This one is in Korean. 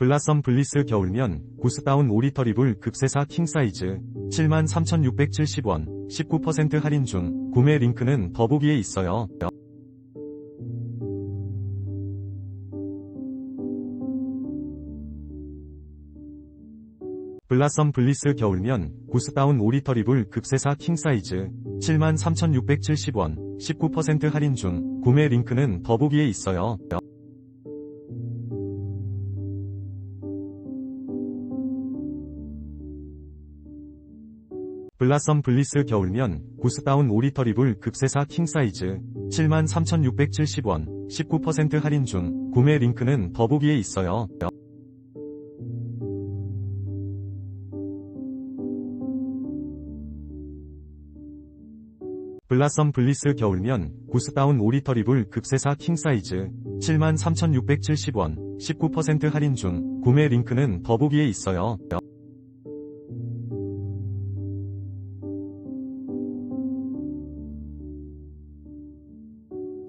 블라썸 블리스 겨울면 구스다운 오리터리블 급세사 킹사이즈 73,670원 19% 할인 중 구매 링크는 더보기에 있어요. 블라썸 블리스 겨울면 구스다운 오리터리블 급세사 킹사이즈 73,670원 19% 할인 중 구매 링크는 더보기에 있어요. 블라썸 블리스 겨울면 구스다운 오리터리블 급세사 킹사이즈 73,670원 19% 할인 중 구매 링크는 더보기에 있어요. 블라썸 블리스 겨울면 구스다운 오리터리블 급세사 킹사이즈 73,670원 19% 할인 중 구매 링크는 더보기에 있어요.